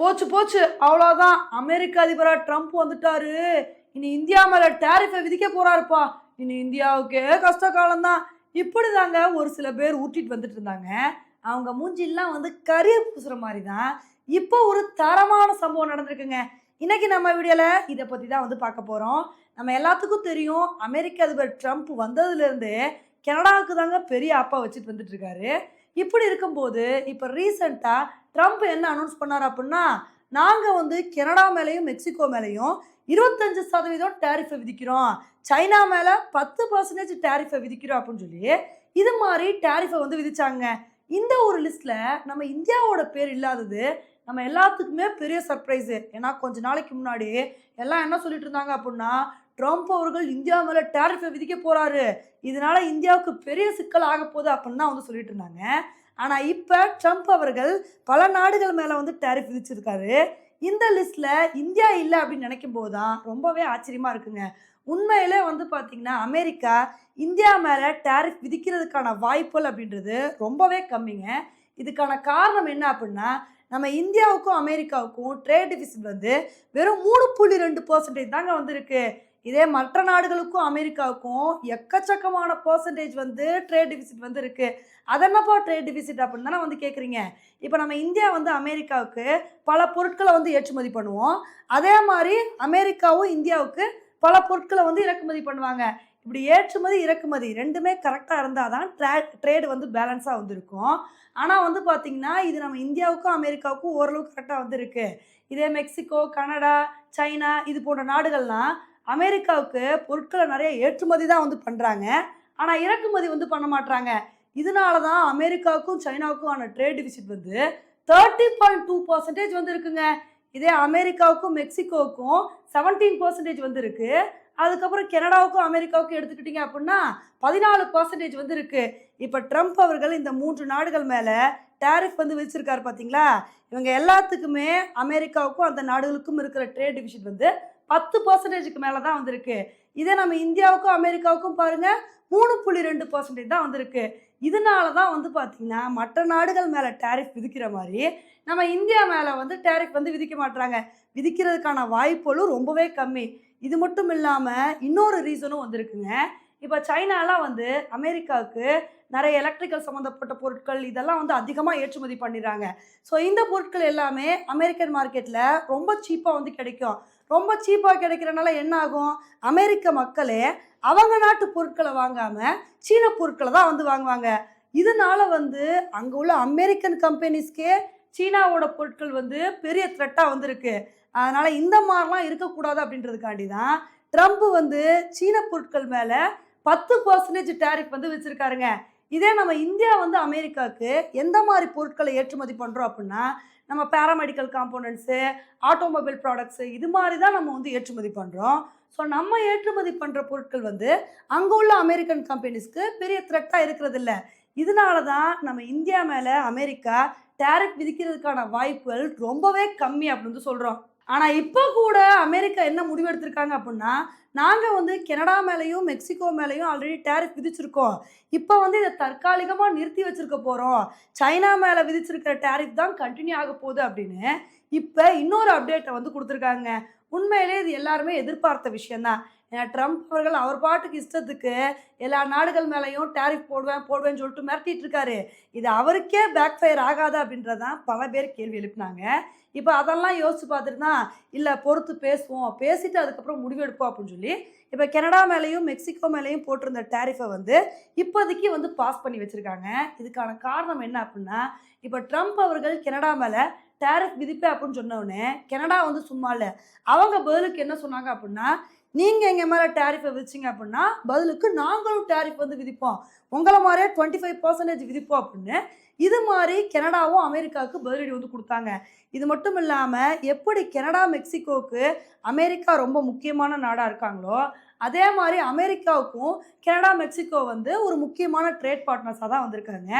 போச்சு போச்சு. அவ்வளோதான் அமெரிக்க அதிபராக ட்ரம்ப் வந்துட்டாரு. இனி இந்தியா மேலே டேரிஃபை விதிக்க போறாருப்பா. இனி இந்தியாவுக்கே கஷ்ட காலம்தான் இப்படி தாங்க ஒரு சில பேர் ஊட்டிட்டு வந்துட்டு இருந்தாங்க. அவங்க மூஞ்சிலாம் வந்து கரிய பூசுற மாதிரி தான் இப்போ ஒரு தரமான சம்பவம் நடந்திருக்குங்க. இன்னைக்கு நம்ம வீடியோவில் இதை பற்றி தான் வந்து பார்க்க போகிறோம் நம்ம எல்லாத்துக்கும் தெரியும் அமெரிக்க அதிபர் ட்ரம்ப் வந்ததுலேருந்து கனடாவுக்கு தாங்க பெரிய அப்பா வச்சுட்டு வந்துட்டு இருக்காரு. இப்படி இருக்கும்போது இப்போ ரீசண்டாக ட்ரம்ப் என்ன அனௌன்ஸ் பண்ணார் அப்படின்னா நாங்கள் வந்து கனடா மேலேயும் மெக்சிகோ மேலேயும் இருபத்தஞ்சு சதவீதம் டேரிஃபை விதிக்கிறோம். சைனா மேலே பத்து பர்சன்டேஜ் டேரிஃபை விதிக்கிறோம் அப்படின்னு சொல்லி இது மாதிரி டேரிஃபை வந்து விதித்தாங்க இந்த ஒரு லிஸ்ட்டில் நம்ம இந்தியாவோட பேர் இல்லாதது நம்ம எல்லாத்துக்குமே பெரிய சர்ப்ரைஸு ஏன்னா கொஞ்ச நாளைக்கு முன்னாடி எல்லாம் என்ன சொல்லிட்டு இருந்தாங்க அப்படின்னா ட்ரம்ப் அவர்கள் இந்தியா மேலே டேரிஃபை விதிக்க போகிறாரு இதனால் இந்தியாவுக்கு பெரிய சிக்கல் ஆக போகுது அப்படின்னு தான் வந்து சொல்லிட்டு இருந்தாங்க. ஆனால் இப்போ ட்ரம்ப் அவர்கள் பல நாடுகள் மேலே வந்து டேரிஃப் விதிச்சிருக்காரு. இந்த லிஸ்ட்டில் இந்தியா இல்லை அப்படின்னு நினைக்கும் போது தான் ரொம்பவே ஆச்சரியமாக இருக்குங்க. உண்மையிலே வந்து பார்த்திங்கன்னா அமெரிக்கா இந்தியா மேலே டேரிஃப் விதிக்கிறதுக்கான வாய்ப்புகள் அப்படின்றது ரொம்பவே கம்மிங்க. இதுக்கான காரணம் என்ன அப்படின்னா நம்ம இந்தியாவுக்கும் அமெரிக்காவுக்கும் ட்ரேட் டிஃபிசிட் வந்து வெறும் மூணு புள்ளி ரெண்டு பர்சன்டேஜ் தாங்க வந்திருக்கு. இதே மற்ற நாடுகளுக்கும் அமெரிக்காவுக்கும் எக்கச்சக்கமான பர்சன்டேஜ் வந்து ட்ரேட் டிஃபிசிட் வந்து இருக்குது அதென்னப்பா ட்ரேட் டிஃபிசிட் அப்படின்னு தானே வந்து கேட்குறீங்க இப்போ நம்ம இந்தியா வந்து அமெரிக்காவுக்கு பல பொருட்களை வந்து ஏற்றுமதி பண்ணுவோம். அதே மாதிரி அமெரிக்காவும் இந்தியாவுக்கு பல பொருட்களை வந்து இறக்குமதி பண்ணுவாங்க. இப்படி ஏற்றுமதி இறக்குமதி ரெண்டுமே கரெக்டாக இருந்தால் தான் ட்ரே ட்ரேடு வந்து பேலன்ஸாக வந்திருக்கும். ஆனால் வந்து பார்த்திங்கன்னா இது நம்ம இந்தியாவுக்கும் அமெரிக்காவுக்கும் ஓரளவுக்கு கரெக்டாக வந்திருக்கு. இதே மெக்சிகோ கனடா சைனா இது போன்ற நாடுகள்லாம் அமெரிக்காவுக்கு பொருட்களை நிறைய ஏற்றுமதி தான் வந்து பண்ணுறாங்க ஆனால் இறக்குமதி வந்து பண்ண மாட்டாங்க இதனால தான் அமெரிக்காவுக்கும் சைனாவுக்கும் ஆன ட்ரேட் டிஃபிசிட் வந்து தேர்ட்டி பாயிண்ட் டூ பர்சன்டேஜ் வந்து இருக்குங்க இதே அமெரிக்காவுக்கும் மெக்சிகோவுக்கும் செவன்டீன் பர்சன்டேஜ் வந்து இருக்கு அதுக்கப்புறம் கனடாவுக்கும் அமெரிக்காவுக்கும் எடுத்துக்கிட்டிங்க அப்படின்னா பதினாலு பர்சன்டேஜ் வந்துருக்கு. இப்போ ட்ரம்ப் அவர்கள் இந்த மூன்று நாடுகள் மேலே டேரிஃப் வந்து விதிச்சிருக்காரு பார்த்தீங்களா இவங்க எல்லாத்துக்குமே அமெரிக்காவுக்கும் அந்த நாடுகளுக்கும் இருக்கிற ட்ரேட் டிவிஷன் வந்து பத்து பர்சன்டேஜுக்கு மேலே தான் வந்திருக்கு. இதே நம்ம இந்தியாவுக்கும் அமெரிக்காவுக்கும் பாருங்கள் மூணு புள்ளி ரெண்டு பர்சன்டேஜ் தான் வந்திருக்கு. இதனால தான் வந்து பார்த்தீங்கன்னா மற்ற நாடுகள் மேலே டேரிஃப் விதிக்கிற மாதிரி நம்ம இந்தியா மேலே வந்து டேரிஃப் வந்து விதிக்க மாட்டுறாங்க விதிக்கிறதுக்கான வாய்ப்புகளும் ரொம்பவே கம்மி. இது மட்டும் இல்லாமல் இன்னொரு ரீசனும் வந்திருக்குங்க. இப்போ சைனாலாம் வந்து அமெரிக்காவுக்கு நிறைய எலக்ட்ரிக்கல் சம்மந்தப்பட்ட பொருட்கள் இதெல்லாம் வந்து அதிகமாக ஏற்றுமதி பண்ணிடுறாங்க. ஸோ இந்த பொருட்கள் எல்லாமே அமெரிக்கன் மார்க்கெட்டில் ரொம்ப சீப்பாக வந்து கிடைக்கும். ரொம்ப சீப்பாக கிடைக்கிறனால என்ன ஆகும்? அமெரிக்க மக்களே அவங்க நாட்டு பொருட்களை வாங்காமல் சீன பொருட்களை தான் வந்து வாங்குவாங்க. இதனால வந்து அங்கே உள்ள அமெரிக்கன் கம்பெனிஸ்க்கே சீனாவோட பொருட்கள் வந்து பெரிய த்ரெட்டாக வந்திருக்கு. அதனால் இந்த மாதிரிலாம் இருக்கக்கூடாது அப்படின்றதுக்காண்டி தான் ட்ரம்ப் வந்து சீன பொருட்கள் மேலே பத்து பர்சன்டேஜ் டேரிஃப் வந்து வச்சுருக்காருங்க. இதே நம்ம இந்தியா வந்து அமெரிக்காவுக்கு எந்த மாதிரி பொருட்களை ஏற்றுமதி பண்ணுறோம் அப்படின்னா நம்ம பேராமெடிக்கல் காம்போனன்ட்ஸு ஆட்டோமொபைல் ப்ராடக்ட்ஸு இது மாதிரி தான் நம்ம வந்து ஏற்றுமதி பண்ணுறோம் ஸோ நம்ம ஏற்றுமதி பண்ணுற பொருட்கள் வந்து அங்கே உள்ள அமெரிக்கன் கம்பெனிஸ்க்கு பெரிய த்ரெட்டாக இருக்கிறது இல்லை இதனால தான் நம்ம இந்தியா மேலே அமெரிக்கா டேரிஃப் விதிக்கிறதுக்கான வாய்ப்புகள் ரொம்பவே கம்மி அப்படின்னு வந்து சொல்கிறோம் ஆனால் இப்போ கூட அமெரிக்கா என்ன முடிவு எடுத்திருக்காங்க அப்படின்னா நாங்கள் வந்து கனடா மேலேயும் மெக்சிகோ மேலேயும் ஆல்ரெடி டேரிஃப் விதிச்சிருக்கோம். இப்போ வந்து இதை தற்காலிகமாக நிறுத்தி வச்சுருக்க போகிறோம் சைனா மேலே விதிச்சிருக்கிற டேரிஃப் தான் கண்டினியூ ஆக போகுது அப்படின்னு இப்போ இன்னொரு அப்டேட்டை வந்து கொடுத்துருக்காங்க. உண்மையிலே இது எல்லாருமே எதிர்பார்த்த விஷயந்தான் ஏன்னா ட்ரம்ப் அவர்கள் அவர் பாட்டுக்கு இஷ்டத்துக்கு எல்லா நாடுகள் மேலேயும் டேரிஃப் போடுவேன் போடுவேன்னு சொல்லிட்டு மிரட்டிட்டு இருக்காரு. இது அவருக்கே பேக் ஃபயர் ஆகாதா அப்படின்றதான் பல பேர் கேள்வி எழுப்பினாங்க. இப்போ அதெல்லாம் யோசிச்சு பார்த்துட்டு தான் இல்லை பொறுத்து பேசுவோம் பேசிட்டு அதுக்கப்புறம் முடிவெடுப்போம் அப்படின்னு சொல்லி இப்போ கனடா மேலேயும் மெக்சிகோ மேலேயும் போட்டிருந்த டேரிஃபை வந்து இப்போதைக்கு வந்து பாஸ் பண்ணி வச்சுருக்காங்க. இதுக்கான காரணம் என்ன அப்படின்னா இப்போ ட்ரம்ப் அவர்கள் கனடா மேலே டேரிஃப் விதிப்பேன் அப்படின்னு சொன்னோடனே கனடா வந்து சும்மா இல்லை. அவங்க பதிலுக்கு என்ன சொன்னாங்க அப்படின்னா நீங்கள் எங்கள் மேலே டேரிஃபை விதிச்சிங்க அப்படின்னா பதிலுக்கு நாங்களும் டேரிஃப் வந்து விதிப்போம். உங்களை மாதிரியே டுவெண்ட்டி ஃபைவ் பர்சன்டேஜ் விதிப்போம் அப்படின்னு இது மாதிரி கனடாவும் அமெரிக்காவுக்கு பதிலடி வந்து கொடுத்தாங்க. இது மட்டும் இல்லாமல் எப்படி கனடா மெக்சிகோவுக்கு அமெரிக்கா ரொம்ப முக்கியமான நாடாக இருக்காங்களோ அதே மாதிரி அமெரிக்காவுக்கும் கனடா மெக்சிகோ வந்து ஒரு முக்கியமான ட்ரேட் பார்ட்னர்ஸாக தான் வந்திருக்காங்க.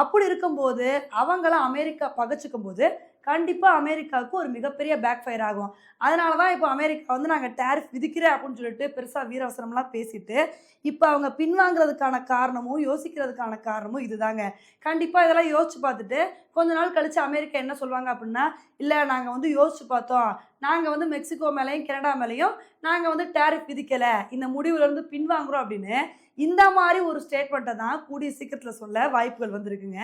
அப்படி இருக்கும்போது அவங்களாம் அமெரிக்கா பகச்சிக்கும் போது கண்டிப்பாக அமெரிக்காவுக்கு ஒரு மிகப்பெரிய பேக் ஃபயர் ஆகும். அதனால தான் இப்போ அமெரிக்கா வந்து நாங்கள் டேரிஃப் விதிக்கிறேன் அப்படின்னு சொல்லிட்டு பெருசாக வீரவசனம்லாம் பேசிட்டு இப்போ அவங்க பின்வாங்கிறதுக்கான காரணமும் யோசிக்கிறதுக்கான காரணமும் இதுதாங்க. கண்டிப்பாக இதெல்லாம் யோசிச்சு பார்த்துட்டு கொஞ்ச நாள் கழிச்சு அமெரிக்கா என்ன சொல்லுவாங்க அப்படின்னா இல்லை நாங்கள் வந்து யோசிச்சு பார்த்தோம். நாங்கள் வந்து மெக்சிகோ மேலேயும் கனடா மேலேயும் நாங்கள் வந்து டேரிஃப் விதிக்கலை. இந்த முடிவுலேருந்து பின்வாங்குறோம் அப்படின்னு இந்த மாதிரி ஒரு ஸ்டேட்மெண்ட்டை தான் கூடிய சீக்கிரத்தில் சொல்ல வாய்ப்புகள் வந்திருக்குங்க.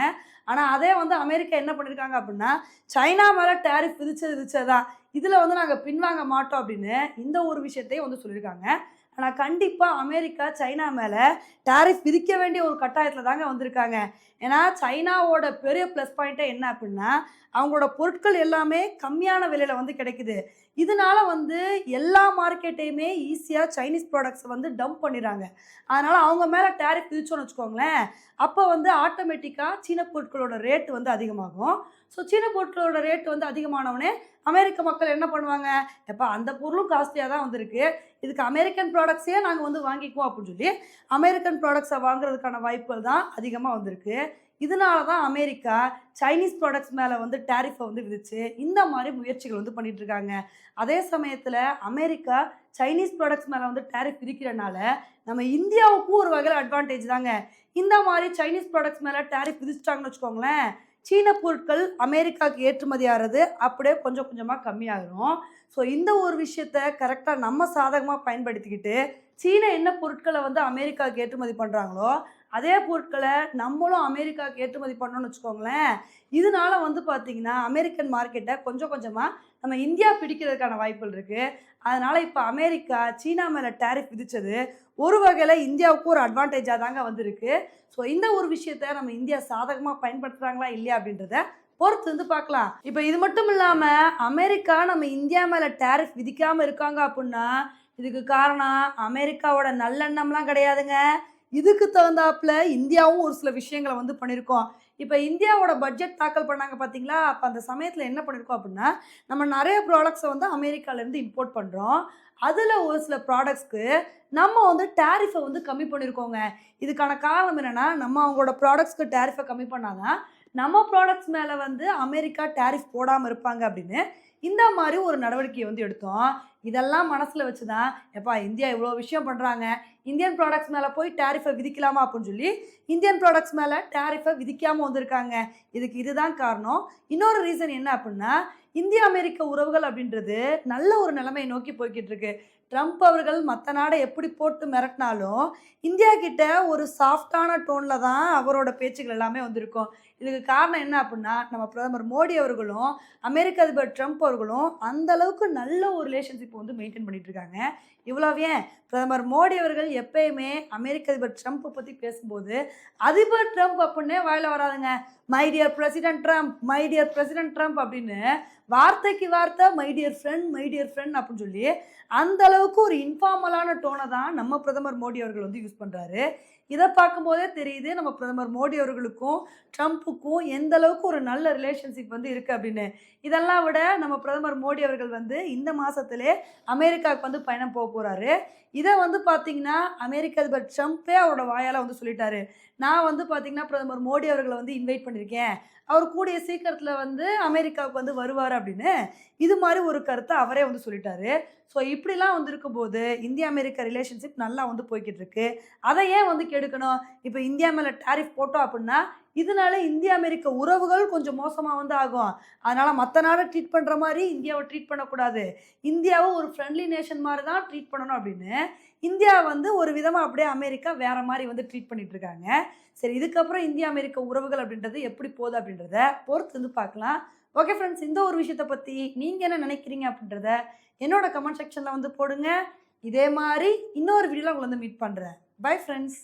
ஆனால் அதே வந்து அமெரிக்கா என்ன பண்ணியிருக்காங்க அப்படின்னா சைனா மேலே டேரிஃப் விதிச்சது தான் இதில் வந்து நாங்கள் பின்வாங்க மாட்டோம் அப்படின்னு இந்த ஒரு விஷயத்தையும் வந்து சொல்லியிருக்காங்க ஆனால் கண்டிப்பாக அமெரிக்கா சைனா மேலே டேரிஃப் விதிக்க வேண்டிய ஒரு கட்டாயத்தில் தாங்க வந்திருக்காங்க. ஏன்னா சைனாவோட பெரிய ப்ளஸ் பாயிண்ட்டே என்ன அப்படின்னா அவங்களோட பொருட்கள் எல்லாமே கம்மியான விலையில் வந்து கிடைக்குது. இதனால வந்து எல்லா மார்க்கெட்டையுமே ஈஸியாக சைனீஸ் ப்ராடக்ட்ஸை வந்து டம்ப் பண்ணிடுறாங்க. அதனால் அவங்க மேலே டேரிஃப் விதிச்சோன்னு வச்சுக்கோங்களேன் அப்போ வந்து ஆட்டோமேட்டிக்காக சீன பொருட்களோட ரேட் வந்து அதிகமாகும். ஸோ சீன பொருட்களோட ரேட் வந்து அதிகமானவனே அமெரிக்க மக்கள் என்ன பண்ணுவாங்க? எப்போ அந்த பொருளும் காஸ்ட்லியாக தான் வந்திருக்கு. இதுக்கு அமெரிக்கன் ப்ராடக்ட்ஸே நாங்கள் வந்து வாங்கிக்குவோம் அப்படின்னு சொல்லி அமெரிக்கன் ப்ராடக்ட்ஸை வாங்குறதுக்கான வாய்ப்புகள் தான் அதிகமாக வந்திருக்கு. இதனால தான் அமெரிக்கா சைனீஸ் ப்ராடக்ட்ஸ் மேலே வந்து டேரிஃபை வந்து விதிச்சு இந்த மாதிரி முயற்சிகள் வந்து பண்ணிட்டு இருக்காங்க அதே சமயத்தில் அமெரிக்கா சைனீஸ் ப்ராடக்ட்ஸ் மேலே வந்து டேரிஃப் விதிக்கிறனால நம்ம இந்தியாவுக்கும் ஒரு வகையில் அட்வான்டேஜ் தாங்க. இந்த மாதிரி சைனீஸ் ப்ராடக்ட்ஸ் மேலே டேரிஃப் விதிச்சிட்டாங்கன்னு வச்சுக்கோங்களேன் சீன பொருட்கள் அமெரிக்காவுக்கு ஏற்றுமதி ஆகிறது அப்படியே கொஞ்சம் கொஞ்சமாக கம்மியாகிடும் ஸோ இந்த ஒரு விஷயத்த கரெக்டாக நம்ம சாதகமாக பயன்படுத்திக்கிட்டு சீனா என்ன பொருட்களை வந்து அமெரிக்காவுக்கு ஏற்றுமதி பண்ணுறாங்களோ அதே பொருட்களை நம்மளும் அமெரிக்காவுக்கு ஏற்றுமதி பண்ணோம்னு வச்சுக்கோங்களேன். இதனால வந்து பார்த்திங்கன்னா அமெரிக்கன் மார்க்கெட்டை கொஞ்சம் கொஞ்சமாக நம்ம இந்தியா பிடிக்கிறதுக்கான வாய்ப்புகள் இருக்குது அதனால் இப்போ அமெரிக்கா சீனா மேலே டேரிஃப் விதித்தது ஒரு வகையில் இந்தியாவுக்கு ஒரு அட்வான்டேஜாக தாங்க வந்திருக்கு. ஸோ இந்த ஒரு விஷயத்த நம்ம இந்தியா சாதகமாக பயன்படுத்துகிறாங்களா இல்லையா அப்படின்றத பொறுத்து வந்து பார்க்கலாம். இப்போ இது மட்டும் இல்லாமல் அமெரிக்கா நம்ம இந்தியா மேலே டேரிஃப் விதிக்காமல் இருக்காங்க அப்படின்னா இதுக்கு காரணம் அமெரிக்காவோட நல்லெண்ணம்லாம் கிடையாதுங்க. இதுக்கு தகுந்தாப்புல இந்தியாவும் ஒரு சில விஷயங்களை வந்து பண்ணியிருக்கோம் இப்போ இந்தியாவோட பட்ஜெட் தாக்கல் பண்ணாங்க பார்த்தீங்களா அப்போ அந்த சமயத்தில் என்ன பண்ணியிருக்கோம் அப்படின்னா நம்ம நிறைய ப்ராடக்ட்ஸை வந்து அமெரிக்காலேருந்து இம்போர்ட் பண்ணுறோம் அதில் ஒரு சில ப்ராடக்ட்ஸ்க்கு நம்ம வந்து டேரிஃபை வந்து கம்மி பண்ணியிருக்கோங்க இதுக்கான காரணம் என்னென்னா நம்ம அவங்களோட ப்ராடக்ட்ஸ்க்கு டேரிஃபை கம்மி பண்ணாதான் நம்ம ப்ராடக்ட்ஸ் மேலே வந்து அமெரிக்கா டேரிஃப் போடாமல் இருப்பாங்க அப்படின்னு இந்த மாதிரி ஒரு நடவடிக்கையை வந்து எடுத்தோம். இதெல்லாம் மனசில் வச்சு தான் எப்பா இந்தியா இவ்வளோ விஷயம் பண்ணுறாங்க இந்தியன் ப்ராடக்ட்ஸ் மேலே போய் டேரிஃபை விதிக்கலாமா அப்படின்னு சொல்லி இந்தியன் ப்ராடக்ட்ஸ் மேலே டேரிஃபை விதிக்காமல் வந்திருக்காங்க. இதுக்கு இதுதான் காரணம். இன்னொரு ரீசன் என்ன அப்படின்னா இந்திய அமெரிக்க உறவுகள் அப்படின்றது நல்ல ஒரு நிலைமையை நோக்கி போய்கிட்டு இருக்கு. ட்ரம்ப் அவர்கள் மற்ற நாடை எப்படி போட்டு மிரட்டினாலும் இந்தியா கிட்ட ஒரு சாஃப்டான டோனில் தான் அவரோட பேச்சுகள் எல்லாமே வந்திருக்கும். இதுக்கு காரணம் என்ன அப்படின்னா நம்ம பிரதமர் மோடி அவர்களும் அமெரிக்க அதிபர் ட்ரம்ப் அவர்களும் அந்த அளவுக்கு நல்ல ஒரு ரிலேஷன்ஷிப் வந்து மெயின்டைன் பண்ணிட்டு இருக்காங்க. இவ்வளவு ஏன்? பிரதமர் மோடி அவர்கள் எப்பயுமே அமெரிக்க அதிபர் ட்ரம்ப்பை பற்றி பேசும்போது அதிபர் ட்ரம்ப் அப்படின்னே வாயில வராதுங்க. My dear president Trump my dear president Trump அப்படின்னு வார்த்தைக்கு வார்த்தை my dear friend my dear friend அப்படின்னு சொல்லி அந்த அளவுக்கு ஒரு இன்ஃபார்மலான டோனை தான் நம்ம பிரதமர் மோடி அவர்கள் வந்து யூஸ் பண்ணுறாரு இதை பார்க்கும்போதே தெரியுது நம்ம பிரதமர் மோடி அவர்களுக்கும் ட்ரம்ப்புக்கும் எந்த அளவுக்கு ஒரு நல்ல ரிலேஷன்ஷிப் வந்து இருக்குது அப்படின்னு. இதெல்லாம் விட நம்ம பிரதமர் மோடி அவர்கள் வந்து இந்த மாதத்துலேயே அமெரிக்காவுக்கு வந்து பயணம் போக போகிறாரு இதை வந்து பார்த்திங்கன்னா அமெரிக்க அதிபர் ட்ரம்ப்பே அவரோட வாயால் வந்து சொல்லிட்டாரு. நான் வந்து பார்த்திங்கன்னா பிரதமர் மோடி அவர்களை வந்து இன்வைட் பண்ணியிருக்கேன் அவர் கூடிய சீக்கிரத்தில் வந்து அமெரிக்காவுக்கு வந்து வருவார் அப்படின்னு இது மாதிரி ஒரு கருத்தை அவரே வந்து சொல்லிட்டாரு. ஸோ இப்படிலாம் வந்து இருக்கும்போது இந்திய அமெரிக்க ரிலேஷன்ஷிப் நல்லா வந்து போய்கிட்டு இருக்கு. அதை ஏன் வந்து கெடுக்கணும்? இப்போ இந்தியா மேலே டேரிஃப் போட்டோம் அப்படின்னா இதனால இந்திய அமெரிக்க உறவுகள் கொஞ்சம் மோசமாக வந்து ஆகும். அதனால் மற்ற நாடை ட்ரீட் பண்ணுற மாதிரி இந்தியாவை ட்ரீட் பண்ணக்கூடாது. இந்தியாவை ஒரு ஃப்ரெண்ட்லி நேஷன் மாதிரி தான் ட்ரீட் பண்ணணும் அப்படின்னு இந்தியா வந்து ஒரு விதமாக அப்படியே அமெரிக்கா வேறு மாதிரி வந்து ட்ரீட் பண்ணிட்டு இருக்காங்க. சரி இதுக்கப்புறம் இந்திய அமெரிக்க உறவுகள் அப்படின்றது எப்படி போகுது அப்படின்றத பொறுத்து வந்து பார்க்கலாம். ஓகே ஃப்ரெண்ட்ஸ் இந்த ஒரு விஷயத்தை பற்றி நீங்கள் என்ன நினைக்கிறீங்க அப்படின்றத என்னோட கமெண்ட் செக்ஷனில் வந்து போடுங்க. இதே மாதிரி இன்னொரு வீடியோவில் உங்களை வந்து மீட் பண்ணுறேன் பை ஃப்ரெண்ட்ஸ்